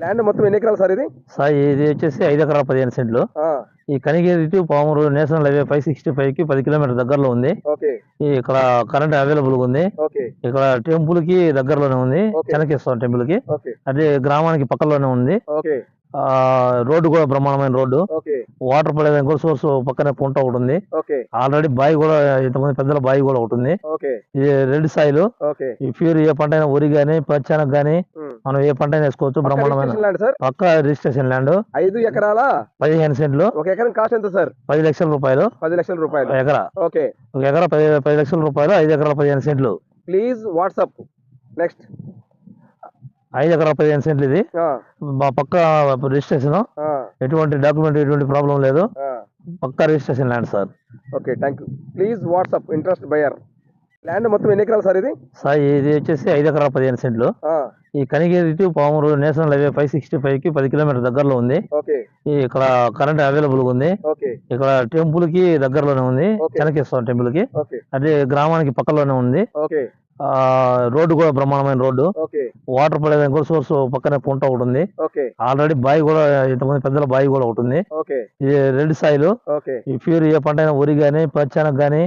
Land మొత్తం ఎన్ని ఎకరాలు సార్ ఇది? సార్ ఇది వచ్చేసి ఐదు ఎకరాల పదిహేను సెంట్లు. ఈ Kanigiri to Pamuru national highway five sixty ఫైవ్కి పది కిలోమీటర్ దగ్గరలో ఉంది. ఇక్కడ కరెంట్ అవైలబుల్గా ఉంది ఇక్కడ టెంపుల్కి దగ్గరలోనే ఉంది. చెనకేశ్వరం టెంపుల్కి అదే గ్రామానికి పక్కలోనే ఉంది. రోడ్డు కూడా బ్రహ్మాండమైన రోడ్డు. వాటర్ పడేదానికి కూడా సోర్స్ పక్కనే పుంట ఒకటి ఉంది. ఆల్రెడీ బావి కూడా ఇంతమంది పెద్దల బావి కూడా ఒకటి ఉంది. ఇది రెడ్ సాయిల్ ఈ ప్యూర్ ఏ పంట అయినా వరి గానీ పచ్చనకు గానీ. మనం ఏ పంట వేసుకోవచ్చు బ్రహ్మాండమైన. రిజిస్ట్రేషన్ ల్యాండ్ సార్ పక్క రిజిస్ట్రేషన్ ల్యాండ్ ఐదు ఎకరాల? పదిహేను సెంట్లు. ఒక ఎకరం కాస్ట్ ఎంత సార్ పది లక్షల రూపాయలు. పది లక్షల రూపాయలు. ఎకరా. ఓకే. ఒక ఎకరా పది పది లక్షల రూపాయలు ఐదు ఎకరాల పదిహేను సెంట్లు. ప్లీజ్ వాట్సాప్ నెక్స్ట్ ఐదు ఎకరాల పదిహేను సెంట్లు ఇది. మా పక్క రిజిస్ట్రేషన్ ఎటువంటి డాక్యుమెంట్ ఎటువంటి ప్రాబ్లం లేదు. పక్క registration land sir okay thank you please WhatsApp interest buyer land మొత్తం ఎన్ని ఎకరాలు సార్ ఇది? సార్ ఇది వచ్చేసి ఐదు ఎకరాల పదిహేను సెంట్లు. ఈ Kanigiri to Pamuru national highway five sixty ఫైవ్కి పది కిలోమీటర్ దగ్గరలో ఉంది. ఇక్కడ కరెంట్ అవైలబుల్గా ఉంది ఇక్కడ టెంపుల్కి దగ్గరలోనే ఉంది. చెనకేశ్వరం టెంపుల్కి అదే గ్రామానికి పక్కలోనే ఉంది. రోడ్డు కూడా బ్రహ్మాండమైన రోడ్డు. వాటర్ పడేదానికి కూడా సోర్స్ పక్కనే పుంట ఒకటి ఉంది. ఆల్రెడీ బావి కూడా ఇంతమంది పెద్దల బావి కూడా ఒకటి ఉంది. ఇది రెడ్ సాయిల్ ఈ ప్యూర్ ఏ పంట అయినా వరి గానీ పచ్చనకు గానీ.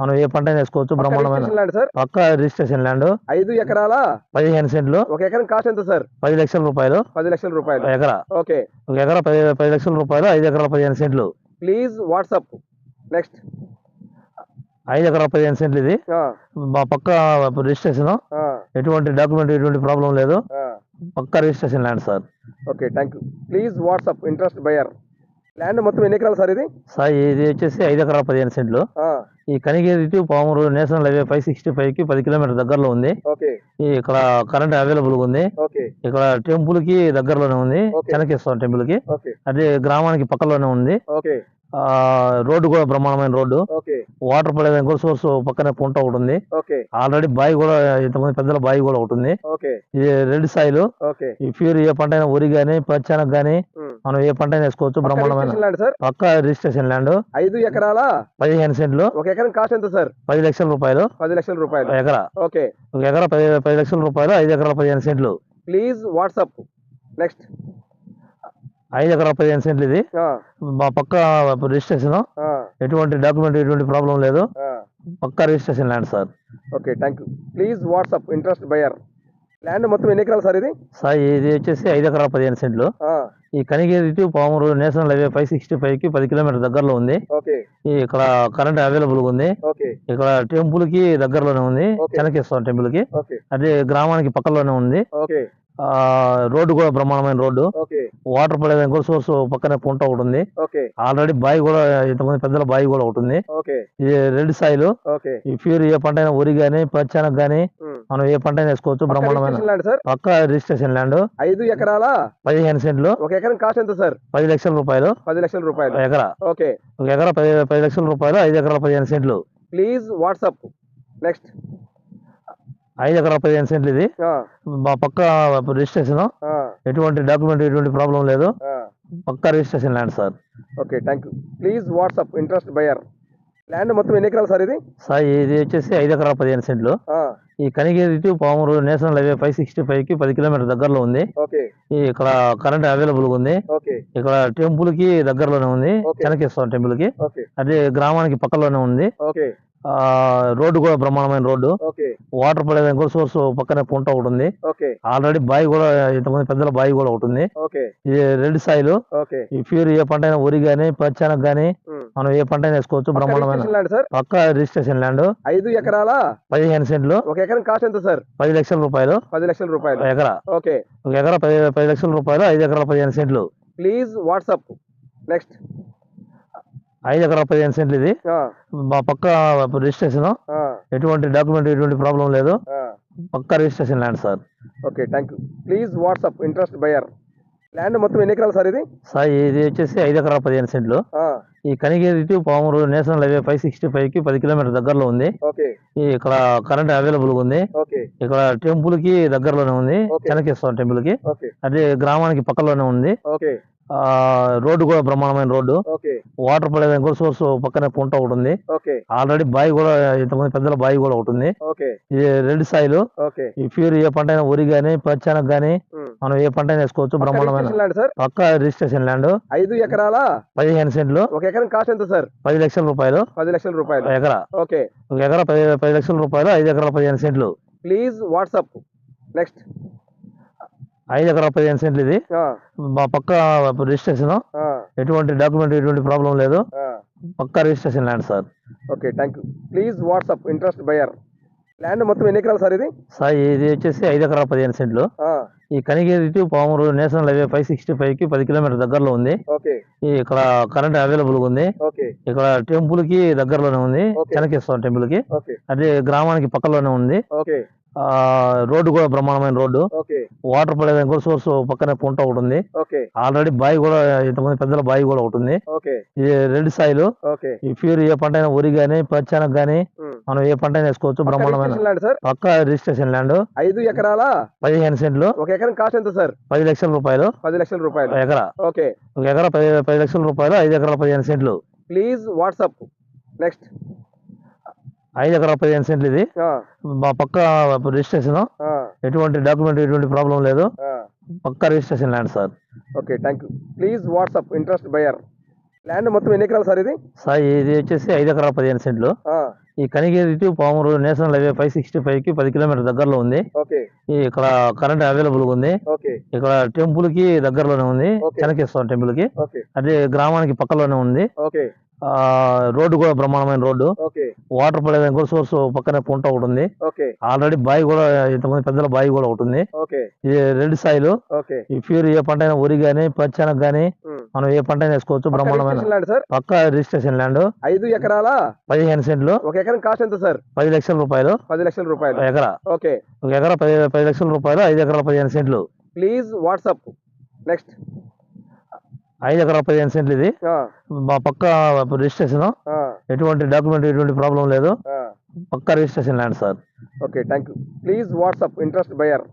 మనం ఏ పంట వేసుకోవచ్చు బ్రహ్మాండమైన రిజిస్ట్రేషన్ ల్యాండ్ సార్? పక్క రిజిస్ట్రేషన్ ల్యాండ్. ఐదు ఎకరాల? పదిహేను సెంట్లు. ఒక ఎకరం కాస్ట్ ఎంత సార్? పది లక్షల రూపాయలు. పది లక్షల రూపాయలు. ఎకరా. ఓకే. ఒక ఎకరా పది పది లక్షల రూపాయలు ఐదు ఎకరాల పదిహేను సెంట్లు. Please WhatsApp. నెక్స్ట్. ఐదు ఎకరాల పదిహేను సెంట్లు ఇది. మా పక్క రిజిస్ట్రేషన్. ఎటువంటి డాక్యుమెంట్ ఎటువంటి ప్రాబ్లం లేదు. పక్క registration land sir. Okay thank you please WhatsApp interest buyer. Land మొత్తం ఎన్ని ఎకరాలు సార్ ఇది? సార్ ఇది వచ్చేసి ఐదు ఎకరాల పదిహేను సెంట్లు. ఈ Kanigiri to Pamuru national highway five sixty ఫైవ్కి పది కిలోమీటర్ దగ్గరలో ఉంది. ఇక్కడ కరెంట్ అవైలబుల్ ఉంది. ఇక్కడ టెంపుల్కి దగ్గరలోనే ఉంది. చెనకేశ్వరం టెంపుల్కి అదే గ్రామానికి పక్కలోనే ఉంది. రోడ్డు కూడా బ్రహ్మాండమైన రోడ్డు. వాటర్ పడేదానికి కూడా సోర్స్ పక్కనే పుంట ఒకటి ఉంది. ఆల్రెడీ బావి కూడా ఇంతమంది పెద్దల బావి కూడా ఒకటి ఉంది. ఇది రెడ్ సాయిల్. ఈ ప్యూర్ ఏ పంట అయినా వరి గానీ పచ్చనకు గానీ. మనం ఏ పంట వేసుకోవచ్చు బ్రహ్మాండమైన రిజిస్ట్రేషన్ ల్యాండ్ సార్? పక్క రిజిస్ట్రేషన్ ల్యాండ్. ఐదు ఎకరాల? పదిహేను సెంట్లు. ఒక ఎకరం కాస్ట్ ఎంత సార్? పది లక్షల రూపాయలు. పది లక్షల రూపాయలు. ఎకరా. ఓకే. ఒక ఎకరా పది పది లక్షల రూపాయలు ఐదు ఎకరాల పదిహేను సెంట్లు. Please WhatsApp. నెక్స్ట్. ఐదు ఎకరాల పదిహేను సెంట్లు ఇది. మా పక్క రిజిస్ట్రేషన్. ఎటువంటి డాక్యుమెంట్ ఎటువంటి ప్రాబ్లం లేదు. పక్క registration land sir. Okay thank you please WhatsApp interest buyer. Land మొత్తం ఎన్ని ఎకరాలు సార్ ఇది? సార్ ఇది వచ్చేసి ఐదు ఎకరాల పదిహేను సెంట్లు. ఈ Kanigiri to Pamuru national highway five sixty ఫైవ్కి పది కిలోమీటర్ దగ్గరలో ఉంది. ఇక్కడ కరెంట్ అవైలబుల్గా ఉంది ఇక్కడ టెంపుల్కి దగ్గరలోనే ఉంది. చెనకేశ్వరం టెంపుల్కి అదే గ్రామానికి పక్కలోనే ఉంది. రోడ్డు కూడా బ్రహ్మాండమైన రోడ్డు. వాటర్ పడేదానికి కూడా సోర్స్ పక్కనే పుంట ఒకటి ఉంది. ఆల్రెడీ బావి కూడా ఇంతమంది పెద్దల బావి కూడా ఒకటి ఉంది. ఇది రెడ్ సాయిల్. ఈ ప్యూర్ ఏ పంట అయినా వరి గానీ పచ్చనకు గానీ. మనం ఏ పంట వేసుకోవచ్చు బ్రహ్మాండమైన రిజిస్ట్రేషన్ ల్యాండ్ సార్ పక్క రిజిస్ట్రేషన్ ల్యాండ్ ఐదు ఎకరాల? పదిహేను సెంట్లు. ఒక ఎకరం కాస్ట్ ఎంత సార్ పది లక్షల రూపాయలు. పది లక్షల రూపాయలు. ఎకరా. ఓకే. ఒక ఎకరా పది పది లక్షల రూపాయలు ఐదు ఎకరాల పదిహేను సెంట్లు. ప్లీజ్ వాట్సాప్ నెక్స్ట్ ఐదు ఎకరాల పదిహేను సెంట్లు ఇది. మా పక్క రిజిస్ట్రేషన్ ఎటువంటి డాక్యుమెంట్ ఎటువంటి ప్రాబ్లం లేదు. పక్క registration land sir okay thank you please WhatsApp interest buyer land మొత్తం ఎన్ని ఎకరాలు సార్ ఇది? సార్ ఇది వచ్చేసి ఐదు ఎకరాల పదిహేను సెంట్లు. ఈ Kanigiri Pamuru national highway five sixty ఫైవ్కి పది కిలోమీటర్ దగ్గరలో ఉంది. ఇక్కడ కరెంట్ అవైలబుల్ ఉంది. ఇక్కడ టెంపుల్కి దగ్గరలోనే ఉంది. చెనకేశ్వరం టెంపుల్కి అదే గ్రామానికి పక్కలోనే ఉంది. రోడ్డు కూడా బ్రహ్మాండమైన రోడ్డు. వాటర్ పడేదానికి కూడా సోర్స్ పక్కనే పుంట ఒకటి ఉంది. ఆల్రెడీ బావి కూడా ఇంతమంది పెద్దల బావి కూడా ఒకటి ఉంది. ఇది రెడ్ సాయిల్. ఈ ప్యూర్ ఏ పంట అయినా వరి గానీ పచ్చనకు గానీ. మనం ఏ పంట వేసుకోవచ్చు బ్రహ్మాండమైన పక్క రిజిస్ట్రేషన్ ల్యాండ్ ఐదు ఎకరాల? పదిహేను సెంట్లు. ఒక ఎకరం కాస్ట్ ఎంత సార్ పది లక్షల రూపాయలు. పది లక్షల రూపాయలు. ఎకరా. ఓకే. ఒక ఎకరా పది పది లక్షల రూపాయలు ఐదు ఎకరాల పదిహేను సెంట్లు. Please WhatsApp. నెక్స్ట్. ఐదు ఎకరాల పదిహేను సెంట్లు ఇది. మా పక్క రిజిస్ట్రేషన్ ఎటువంటి డాక్యుమెంట్ ఎటువంటి ప్రాబ్లం లేదు. పక్క registration land sir okay thank you please WhatsApp interest buyer land మొత్తం ఎన్ని ఎకరాలు సార్ ఇది? సార్ ఇది వచ్చేసి ఐదు ఎకరాల పదిహేను సెంట్లు. ఈ Kanigiri to Pamuru national highway five sixty ఫైవ్కి పది కిలోమీటర్ దగ్గరలో ఉంది. ఇక్కడ కరెంట్ అవైలబుల్గా ఉంది ఇక్కడ టెంపుల్కి దగ్గరలోనే ఉంది. చెనకేశ్వరం టెంపుల్కి అదే గ్రామానికి పక్కలోనే ఉంది. రోడ్డు కూడా బ్రహ్మాండమైన రోడ్డు. వాటర్ పడేదానికి కూడా సోర్స్ పక్కనే పుంట ఒకటి ఉంది. ఆల్రెడీ బావి కూడా ఇంతమంది పెద్దల బావి కూడా ఒకటి ఉంది. ఇది రెడ్ సాయిల్. ఈ ప్యూర్ ఏ పంట అయినా వరి కానీ పచ్చానకు ఉమ్. మనం ఏ పంట వేసుకోవచ్చు బ్రహ్మాండమైన పక్క రిజిస్ట్రేషన్ ల్యాండ్. ఐదు ఎకరాల? పదిహేను సెంట్లు. ఒక ఎకరం కాస్ట్ ఎంత సార్? పది లక్షల రూపాయలు. పది లక్షల రూపాయలు. ఎకరా. ఓకే. ఒక ఎకరా పది పది లక్షల రూపాయలు ఐదు ఎకరాల పదిహేను సెంట్లు. Please WhatsApp. నెక్స్ట్. ఐదు ఎకరాల పదిహేను సెంట్లు ఇది. మా పక్క రిజిస్ట్రేషన్. ఎటువంటి డాక్యుమెంట్ ఎటువంటి ప్రాబ్లం లేదు. పక్క registration land sir. Okay thank you please WhatsApp interest buyer. Land మొత్తం ఎన్ని ఎకరాలు సార్ ఇది? సార్ ఇది వచ్చేసి ఐదు ఎకరాల పదిహేను సెంట్లు. ఈ Kanigiri to Pamuru national highway five sixty ఫైవ్కి పది కిలోమీటర్ దగ్గరలో ఉంది. ఇక్కడ కరెంట్ అవైలబుల్ ఉంది. ఓకే. ఇక్కడ టెంపుల్కి దగ్గరలోనే ఉంది. చెనకేశ్వరం టెంపుల్కి అదే గ్రామానికి పక్కలోనే ఉంది. రోడ్డు కూడా బ్రహ్మాండమైన రోడ్డు. వాటర్ పడేదానికి కూడా సోర్స్ పక్కనే పుంట ఒకటి ఉంది. ఆల్రెడీ బావి కూడా ఇంతమంది పెద్దల బావి కూడా ఒకటి ఉంది. ఇది రెడ్ సాయిల్. ఈ ప్యూర్ ఏ పంట అయినా వరి కానీ పచ్చానకు ఉమ్. మనం ఏ పంట వేసుకోవచ్చు బ్రహ్మాండమైన రిజిస్ట్రేషన్ ల్యాండ్ సార్ పక్క రిజిస్ట్రేషన్ ల్యాండ్ ఐదు ఎకరాల? పదిహేను సెంట్లు. ఒక ఎకరం కాస్ట్ ఎంత సార్ పది లక్షల రూపాయలు. పది లక్షల రూపాయలు. ఎకరా. ఓకే. ఒక ఎకరా పది పది లక్షల రూపాయలు ఐదు ఎకరాల పదిహేను సెంట్లు. Please WhatsApp. నెక్స్ట్ ఐదు ఎకరాల పదిహేను సెంట్లు ఇది. మా పక్క రిజిస్ట్రేషన్ ఎటువంటి డాక్యుమెంట్ ఎటువంటి ప్రాబ్లం లేదు. పక్క registration land sir okay thank you please WhatsApp interest buyer land మొత్తం ఎన్ని ఎకరాలు సార్ ఇది? సార్ ఇది వచ్చేసి ఐదు ఎకరాల పదిహేను సెంట్లు. ఈ Kanigiri to Pamuru national highway five sixty ఫైవ్కి పది కిలోమీటర్ దగ్గరలో ఉంది. ఇక్కడ కరెంట్ అవైలబుల్ ఉంది. ఇక్కడ టెంపుల్కి దగ్గరలోనే ఉంది. చెనకేశ్వరం టెంపుల్కి అదే గ్రామానికి పక్కలోనే ఉంది. రోడ్డు కూడా బ్రహ్మాండమైన రోడ్డు. వాటర్ పడేదానికి కూడా సోర్స్ పక్కనే పుంట ఒకటి ఉంది. ఆల్రెడీ బావి కూడా ఇంతమంది పెద్దల బావి కూడా ఒకటి ఉంది. ఇది రెడ్ సాయిల్ ఈ ప్యూర్ ఏ పంట అయినా వరి కానీ పచ్చానకు ఉమ్. మనం ఏ పంట వేసుకోవచ్చు బ్రహ్మాండమైన. Registration land sir? పక్క రిజిస్ట్రేషన్ ల్యాండ్. ఐదు ఎకరాల పదిహేను సెంట్లు. ఒక ఎకరం కాస్ట్ ఎంత సార్? పది లక్షల రూపాయలు. పది లక్షల రూపాయలు. ఎకరా. ఓకే. ఒక ఎకరా పది పది లక్షల రూపాయలు ఐదు ఎకరాల పదిహేను సెంట్లు. Please WhatsApp. నెక్స్ట్. ఐదు ఎకరాల పదిహేను సెంట్లు ఇది. మా పక్క రిజిస్ట్రేషన్. ఎటువంటి డాక్యుమెంట్ ఎటువంటి ప్రాబ్లం లేదు. పక్క registration land sir. Okay thank you please WhatsApp interest buyer.